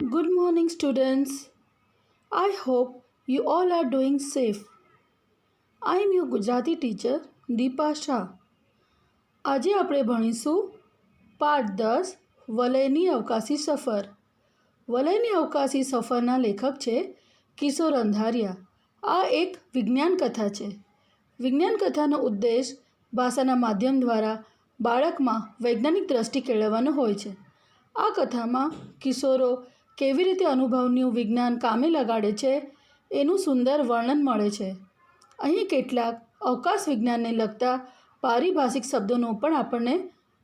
Good morning, students. I hope you all are doing safe. I am your Gujarati teacher, Deepa Shah. આજે આપણે ભણીશું પાઠ દસ વલયની અવકાશી સફર વલયની અવકાશી સફરના લેખક છે કિશોર અંધારિયા આ એક વિજ્ઞાન કથા છે વિજ્ઞાન કથાનો ઉદ્દેશ ભાષાના માધ્યમ દ્વારા બાળકમાં વૈજ્ઞાનિક દ્રષ્ટિ કેળવવાનો હોય છે આ કથામાં કિશોરો કેવી રીતે અનુભવનું વિજ્ઞાન કામે લગાડે છે, એનું સુંદર વર્ણન મળે છે. અહીં કેટલાક અવકાશ વિજ્ઞાનને લગતા પારિભાષિક શબ્દોનો પણ આપણને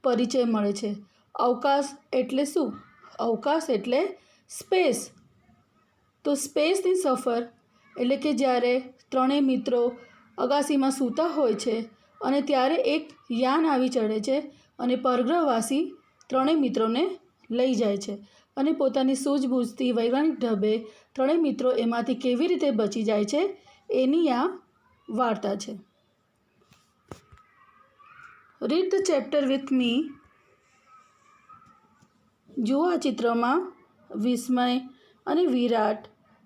પરિચય મળે છે. અવકાશ એટલે શું? અવકાશ એટલે સ્પેસ. તો સ્પેસની સફર એટલે કે જ્યારે ત્રણેય મિત્રો અગાસીમાં સૂતા હોય છે અને ત્યારે એક યાન આવી ચડે છે અને પરગ્રહવાસી ત્રણેય મિત્રોને લઈ જાય છે. અને પોતાની સૂઝબૂઝથી વૈજ્ઞાનિક ઢબે ત્રણેય મિત્રો એમાંથી કેવી રીતે બચી જાય છે, એની આ વાર્તા છે. Read the chapter with me જુઓ આ ચિત્રમાં વિસ્મય અને વિરાટ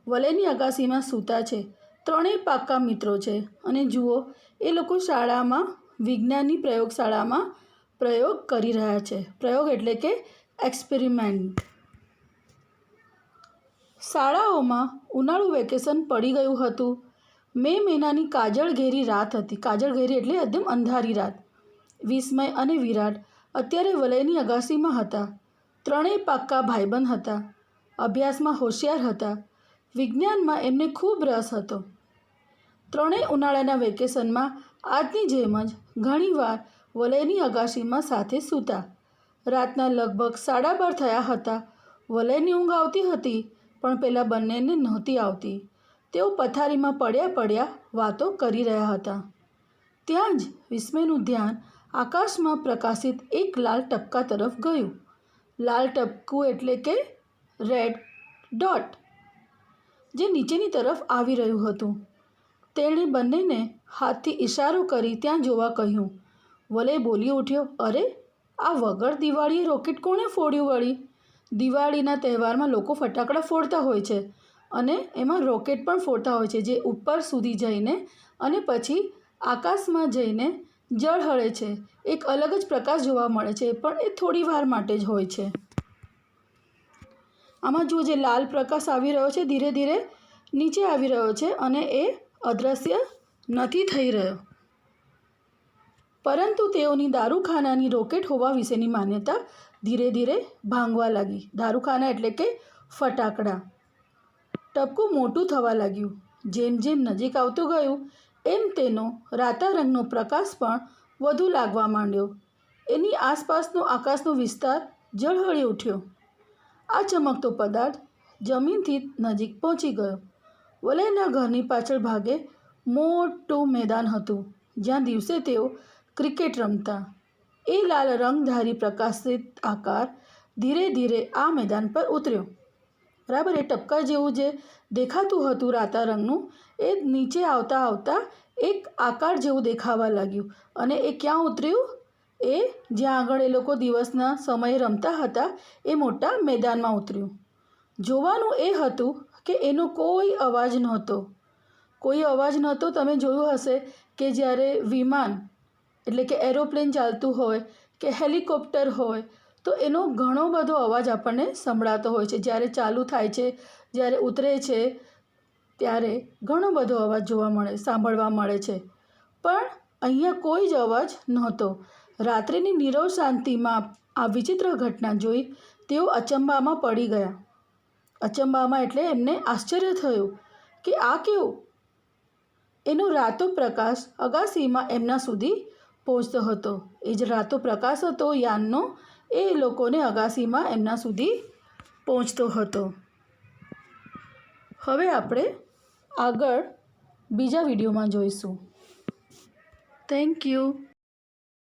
વલયની અગાસીમાં સૂતા છે. ત્રણેય પાક્કા મિત્રો છે અને જુઓ, એ લોકો શાળામાં વિજ્ઞાનની પ્રયોગશાળામાં પ્રયોગ કરી રહ્યા છે. પ્રયોગ એટલે કે એક્સપેરિમેન્ટ શાળાઓમાં ઉનાળુ વેકેશન પડી ગયું હતું. મે મહિનાની કાજળ ઘેરી રાત હતી. કાજળ ઘેરી એટલે એકદમ અંધારી રાત. વિસ્મય અને વિરાટ અત્યારે વલયની અગાસીમાં હતા. ત્રણેય પાક્કા ભાઈબંધ હતા. અભ્યાસમાં હોશિયાર હતા. વિજ્ઞાનમાં એમને ખૂબ રસ હતો. ત્રણેય ઉનાળાના વેકેશનમાં આજની જેમ જ ઘણીવાર વલયની અગાશીમાં સાથે સૂતા. રાતના લગભગ સાડા બાર થયા હતા. વલયની ઊંઘ આવતી હતી પણ પેલા બંનેને નહોતી આવતી. તેઓ પથારીમાં પડ્યા પડ્યા વાતો કરી રહ્યા હતા. ત્યાં જ વિસ્મયનું ધ્યાન આકાશમાં પ્રકાશિત એક લાલ ટપકા તરફ ગયું. લાલ ટપકું એટલે કે રેડ ડોટ, જે નીચેની તરફ આવી રહ્યું હતું. તેણે બંનેને હાથથી ઇશારો કરી ત્યાં જોવા કહ્યું વલય બોલી ઉઠ્યો. અરે, આ વગર દિવાળીએ રોકેટ કોણે ફોડ્યું વળી? દિવાળીના તહેવારમાં લોકો ફટાકડા ફોડતા હોય છે અને એમાં રોકેટ પણ ફોડતા હોય છે જે ઉપર સુધી જઈને અને પછી આકાશમાં જઈને ઝળહળે છે. એક અલગ જ પ્રકાશ જોવા મળે છે, પણ એ થોડી વાર માટે જ હોય છે. આમાં જુઓ, જે લાલ પ્રકાશ આવી રહ્યો છે, ધીરે ધીરે નીચે આવી રહ્યો છે અને એ અદૃશ્ય નથી થઈ રહ્યો. પરંતુ તેઓની દારૂખાનાની રોકેટ હોવા વિશેની માન્યતા ધીરે ધીરે ભાંગવા લાગી. દારૂખાના એટલે કે ફટાકડા. ટપકું મોટું થવા લાગ્યું. જેમ જેમ નજીક આવતું ગયું, એમ તેનો રાતા રંગનો પ્રકાશ પણ વધુ લાગવા માંડ્યો. એની આસપાસનો આકાશનો વિસ્તાર ઝળહળી ઉઠ્યો. આ ચમકતો પદાર્થ જમીનથી નજીક પહોંચી ગયો. વલયના ઘરની પાછળ ભાગે મોટું મેદાન હતું, જ્યાં દિવસે તેઓ ક્રિકેટ રમતા. એ લાલ રંગધારી પ્રકાશિત આકાર ધીરે ધીરે આ મેદાન પર ઉતર્યો. બરાબર, એ ટપકા જેવું જે દેખાતું હતું રાતા રંગનું, એ નીચે આવતા આવતા એક આકાર જેવું દેખાવા લાગ્યું. અને એ ક્યાં ઉતર્યું? એ જ્યાં આગળ એ લોકો દિવસના સમયે રમતા હતા, એ મોટા મેદાનમાં ઉતર્યું. જોવાનું એ હતું કે એનો કોઈ અવાજ નહોતો. કોઈ અવાજ નહોતો, તમે જોયું હશે કે જ્યારે વિમાન એટલે કે એરોપ્લેન ચાલતું હોય કે હેલિકોપ્ટર હોય, તો એનો ઘણો બધો અવાજ આપણને સંભળાતો હોય છે. જ્યારે ચાલુ થાય છે, જ્યારે ઉતરે છે, ત્યારે ઘણો બધો અવાજ જોવા મળે, સાંભળવા મળે છે. પણ અહીંયા કોઈ જ અવાજ નહોતો. રાત્રિની નીરવ શાંતિમાં આ વિચિત્ર ઘટના જોઈ તેઓ અચંબામાં પડી ગયા. અચંબામાં એટલે એમને આશ્ચર્ય થયું કે આ કેવું? એનો રાતો પ્રકાશ અગાસીમાં એમના સુધી પહોંચતો હતો. એ જ રાતો પ્રકાશ હતો યાનનો, એ લોકોને અગાસીમાં એમના સુધી પહોંચતો હતો. હવે આપણે આગળ બીજા વિડીયોમાં જોઈશું. Thank you